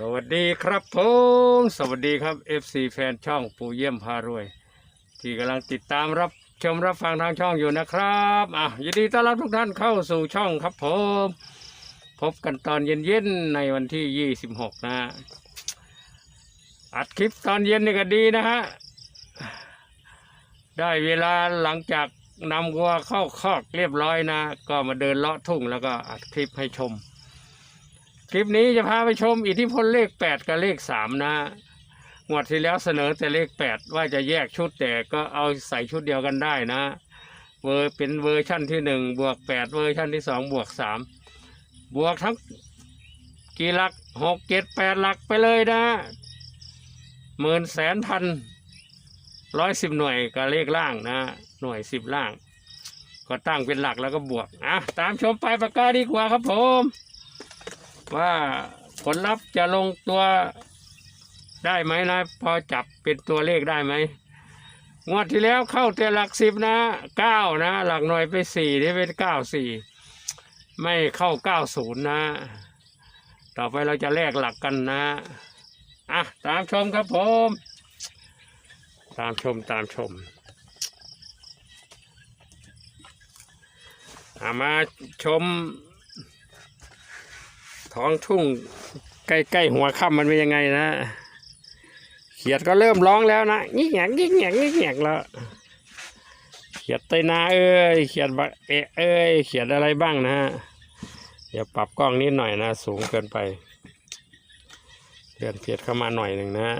สวัสดีครับผมสวัสดีครับ FC แฟนช่องปูเยี่ยมพารวย ที่กำลังติดตามรับชมรับฟังทางช่องอยู่นะครับอะยินดีต้อนรับทุกท่านเข้าสู่ช่องครับผมพบกันตอนเย็นๆในวันที่ 26 นะอัดคลิปตอนเย็นนี่ก็ดีนะฮะได้เวลาหลังจากนำวัวเข้าคอกเรียบร้อยนะ ก็มาเดินเลาะทุ่งแล้วก็อัดคลิปให้ชม คลิปนี้จะพาไปชมอิทธิพลเลขแปดกับเลขสามนะงวดที่แล้วเสนอแต่เลขแปดว่าจะแยกชุดแต่ก็เอาใส่ชุดเดียวกันได้นะเวอร์เป็นเวอร์ชั่นที่หนึ่งบวกแปดเวอร์ชั่นที่สองบวกสามบวกทั้งกี่หลักหกเจ็ดแปดหลักไปเลยนะหมื่นแสนพันร้อยสิบหน่วยกับเลขล่างนะ หน่วยสิบล่าง ก็ตั้งเป็นหลักแล้วก็บวก อะ ตามชมไปปากกาดีกว่าครับผม ว่าผลลัพธ์จะลงตัวได้ไหมนะ พอจับเป็นตัวเลขได้ไหมงวดที่แล้วเข้าแต่หลักสิบนะเก้านะ หลักหน่วยไปสี่นี่เป็นเก้าสี่ไม่เข้าเก้าศูนย์นะ ต่อไปเราจะแลกหลักกันนะอะตามชมครับผม ตามชมตามชมอามาชม ท้องทุ่งใกล้ๆหัวค่ำมันเป็นยังไงนะ เขียดก็เริ่มร้องแล้วนะยิ่งแงยิ่งแงยิ่งแงแล้วเขียดไตนาเอ้ยเขียดบะเอะเอ้ยเขียดอะไรบ้างนะฮะเดี๋ยวปรับกล้องนิดหน่อยนะ สูงเกินไปเลื่อนเพียดเข้ามาหน่อยหนึ่งนะ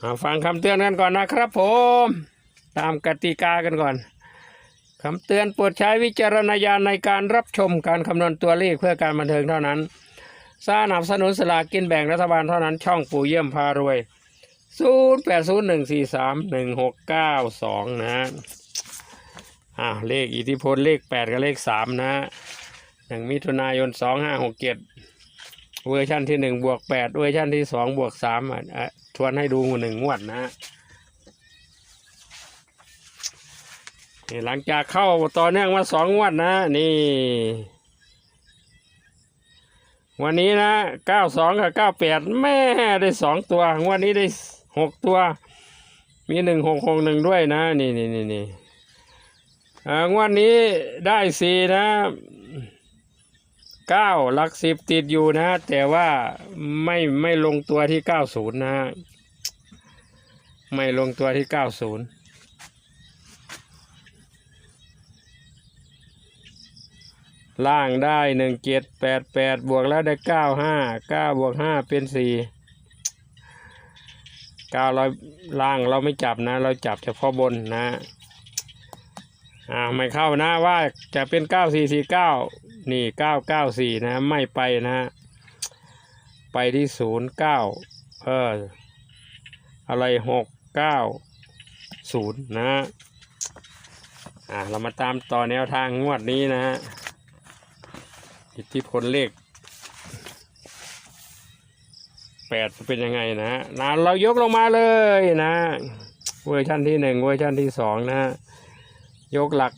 มาฟังคำเตือนกันก่อนนะครับผม ตามกติกากันก่อน คำเตือนโปรดใช้วิจารณญาณในการรับชมการคำนวณตัวเลขเพื่อการบันเทิงเท่านั้น สนับสนุนสลากกินแบ่งรัฐบาลเท่านั้นช่องปู่เยี่ยมพารวย 0 8 0 1 4 3 1 6 9 2 นะอ่าเลขอิทธิพลเลข 8 กับเลข 3 นะหนึ่งมิถุนายน 2 5 6 7 เวอร์ชันที่ 1 บวก 8 เวอร์ชันที่ 2 บวก3อะทวนให้ดูหนึ่งงวดนะ นี่หลังจากเข้าต่อเนื่องมาสองงวดนะ นี่ วันนี้นะเก้าสองกับเก้าแปดแม่ได้สองตัวงวดนี้ได้หกตัว มีหนึ่งหกหกหนึ่งด้วยนะ นี่นี่นี่นี่อ่างวดนี้ได้สี่นะเก้าหลักสิบติดอยู่นะ แต่ว่าไม่ไม่ลงตัวที่เก้าศูนย์นะ ไม่ลงตัวที่เก้าศูนย์ ล่างได้หนึ่งเจ็ดแปดแปดบวกแล้วได้เก้าห้าเก้าบวกห้าเป็นสี่เก้าเราล่างเราไม่จับนะ เราจับเฉพาะบนนะอ่าไม่เข้านะว่าจะเป็นเก้าสี่สี่เก้านี่เก้าเก้าสี่นะ ไม่ไปนะ ไปที่ศูนย์เก้าเอออะไรหกเก้าศูนย์นะอ่าเรามาตามต่อแนวทางงวดนี้นะฮะ อิทธิพลเลขแปดเป็นยังไงนะฮะนะเรายกลงมาเลยนะ เวอร์ชันที่หนึ่งเวอร์ชันที่สองนะ ยกหลัก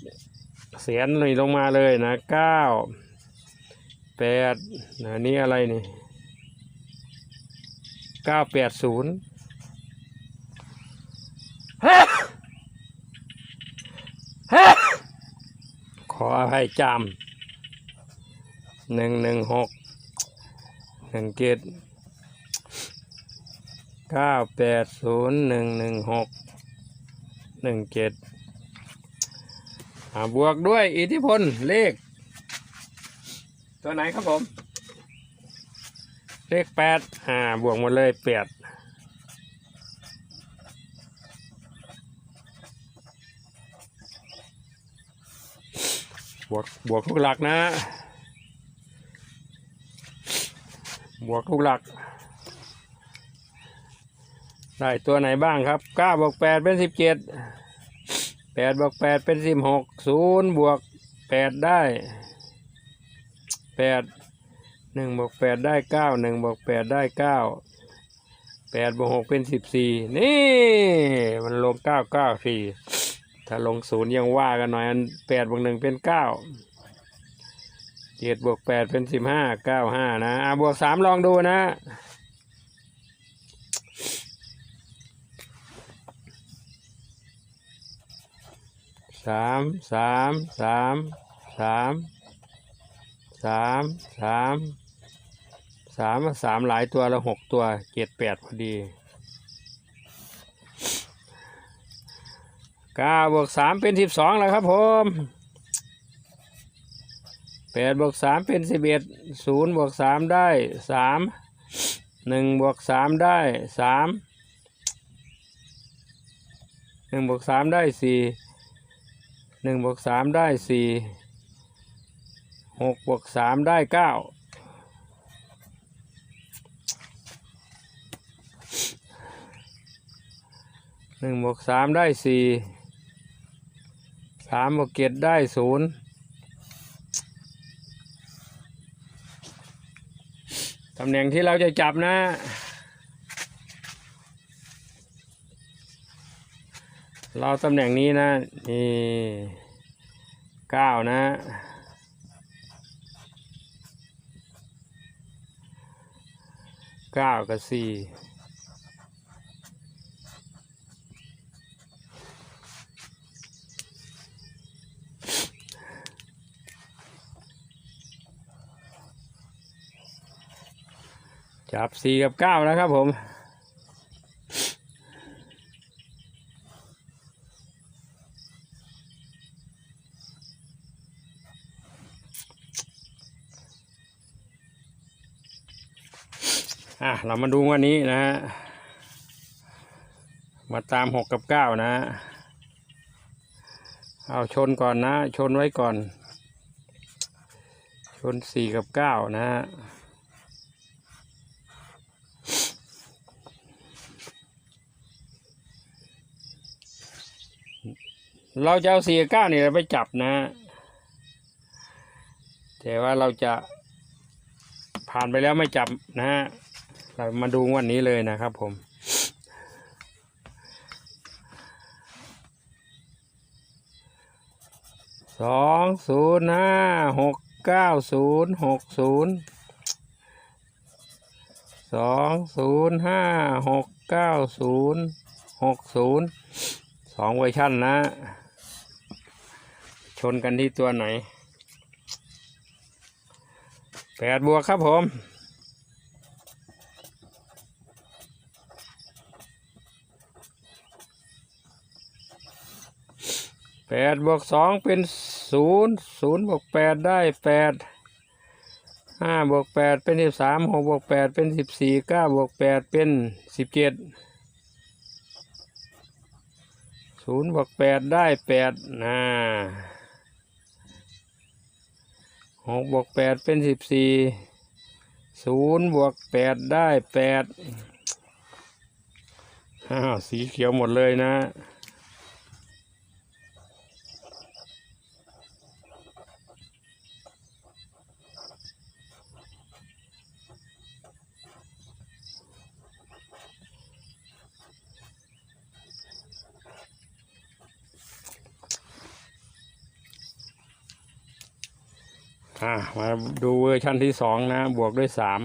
เสียนเลยลงมาเลยนะเก้าแปดนะนี่อะไรนี่เก้าแปดศูนย์ขออภัยจาม หนึ่งหนึ่งหกหนึ่งเจ็ดเก้าแปดศูนย์หนึ่งหนึ่งหกหนึ่งเจ็ดบวกด้วยอิทธิพลเลข ตัวไหนครับผม เลขแปดอ่าบวกหมดเลยแปดบวกบวกทุกหลักนะ บวกทุกหลัก ได้ตัวไหนบ้างครับเก้าบวกแปดเป็นสิบเจ็ดแปดบวกแปดเป็นสิบหกศูนย์บวกแปดได้แปดหนึ่งบวกแปดได้เก้าหนึ่งบวกแปดได้เก้าแปดบวกหกเป็นสิบสี่นี่มันลงเก้าเก้าสี่ถ้าลงศูนย์ยังว่ากันหน่อยอันแปดบวกหนึ่งเป็นเก้า เจ็ดบวกแปดเป็นสิบห้าเก้าห้านะอะบวกสามลองดูนะสามสามสามสามสามสามสามสามหลายตัวแล้วหกตัวเจ็ดแปดพอดีเก้าบวกสามเป็นสิบสองแล้วครับผม แปดบวกสามเป็นสิบเอ็ดศูนย์บวกสามได้สามหนึ่งบวกสามได้สามหนึ่งบวกสามได้สี่หนึ่งบวกสามได้สี่หกบวกสามได้เก้าหนึ่งบวกสามได้สี่สามบวกเจ็ดได้ศูนย์ ตำแหน่งที่เราจะจับนะ เราตำแหน่งนี้นะ นี่เก้านะ เก้ากับสี่ จับสี่กับเก้านะครับผม อะ เรามาดูวันนี้นะฮะ มาตามหกกับเก้านะ เอาชนก่อนนะ ชนไว้ก่อน ชนสี่กับเก้านะฮะ เราจะเอาสี่กับเก้านี่ยไปจับนะ แต่ว่าเราจะผ่านไปแล้วไม่จับนะฮะเรามาดูวันนี้เลยนะครับผม สองศูนย์ห้าหกเก้าศูนย์หกศูนย์สองศูนย์ห้าหกเก้าศูนย์หกศูนย์สองเวอร์ชันนะ ชนกันที่ตัวไหนแปดบวกครับผมแปดบวกสองเป็นศูนย์ศูนย์บวกแปดได้แปดห้าบวกแปดเป็นสิบสามหกบวกแปดเป็นสิบสี่เก้าบวกแปดเป็นสิบเจ็ดศูนย์บวกแปดได้แปดนะ หกบวกแปดเป็นสิบสี่ศูนย์บวกแปดได้แปดอ้าวสีเขียวหมดเลยนะ อะมา ดูเวอร์ชันที่สองนะ บวกด้วยสาม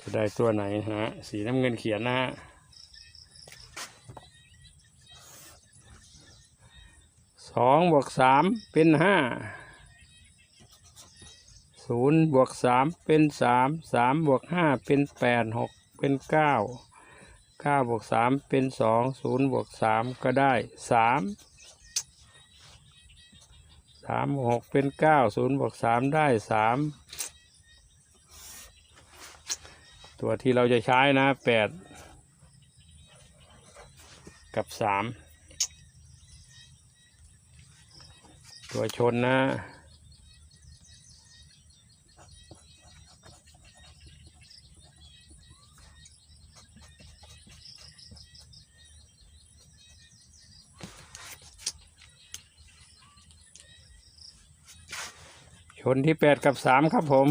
จะได้ตัวไหนฮะ สีน้ำเงินเขียนนะฮะสองบวกสามเป็นห้าศูนย์บวกสามเป็นสามสามบวกห้าเป็นแปดหกเป็นเก้า เก้าบวกสามเป็นสองศูนย์บวกสามก็ได้สามสามบวกหกเป็นเก้าศูนย์บวกสามได้สามตัวที่เราจะใช้นะแปดกับสามตัวชนนะ ชนที่แปดกับสามครับผม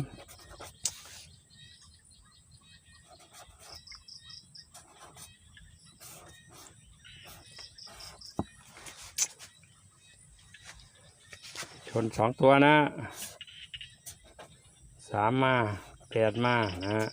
ชนสองตัวนะสามมาแปดมานะฮะ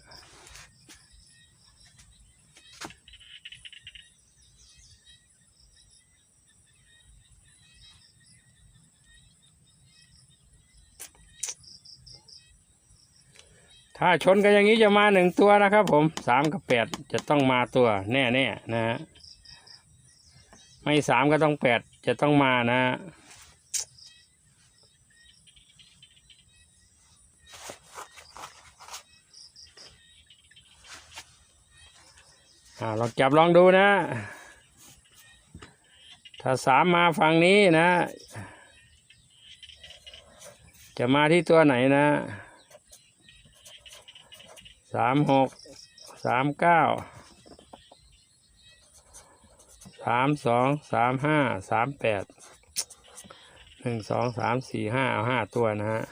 ถ้าชนกันอย่างนี้จะมาหนึ่งตัวนะครับผมสามกับแปดจะต้องมาตัวแน่ๆนนะฮะไม่สามก็ต้องแปดจะต้องมานะฮะอ่าลองจับลองดูนะ ถ้าสามมาฝั่งนี้นะ จะมาที่ตัวไหนนะ สามหกสามเก้าสามสองสามห้าสามแปดหนึ่งสองสามสี่ห้าเอาห้าตัวนะฮะ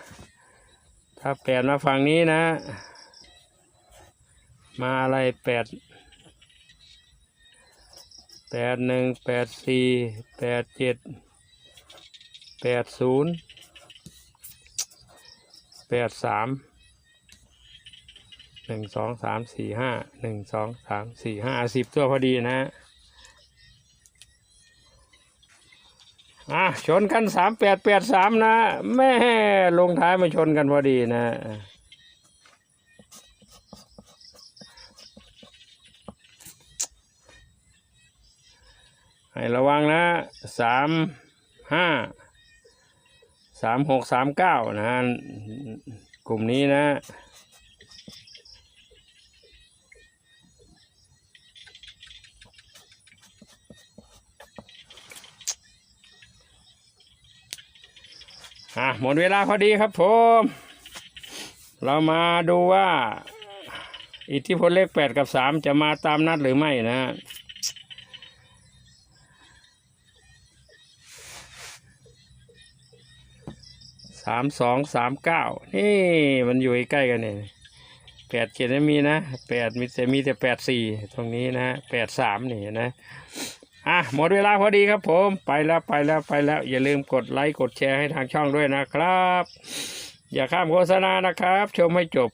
ถ้าแปดมาฝั่งนี้นะ มาอะไรแปดแปดหนึ่งแปดสี่แปดเจ็ดแปดศูนย์แปดสาม หนึ่งสองสามสี่ห้าหนึ่งสองสามสี่ห้าสิบตัวพอดีนะฮะอะชนกันสามแปดแปดสามนะ แม่ลงท้ายมาชนกันพอดีนะให้ระวังนะสามห้าสามหกสามเก้านะฮะกลุ่มนี้นะ อะหมดเวลาพอดีครับผม เรามาดูว่า อิทธิพลเลขแปดกับสามจะมาตามนัดหรือไม่นะฮะสามสองสามเก้านี่มันอยู่ใกล้กันเนี่ยแปดเจ็ดไม่มีนะแปดมีแต่มีแต่แปดสี่ตรงนี้นะแปดสามนี่นะ อะหมดเวลาพอดีครับผมไปแล้วไปแล้วไปแล้ว อย่าลืมกดไลค์กดแชร์ให้ทางช่องด้วยนะครับ อย่าข้ามโฆษณานะครับ ชมให้จบ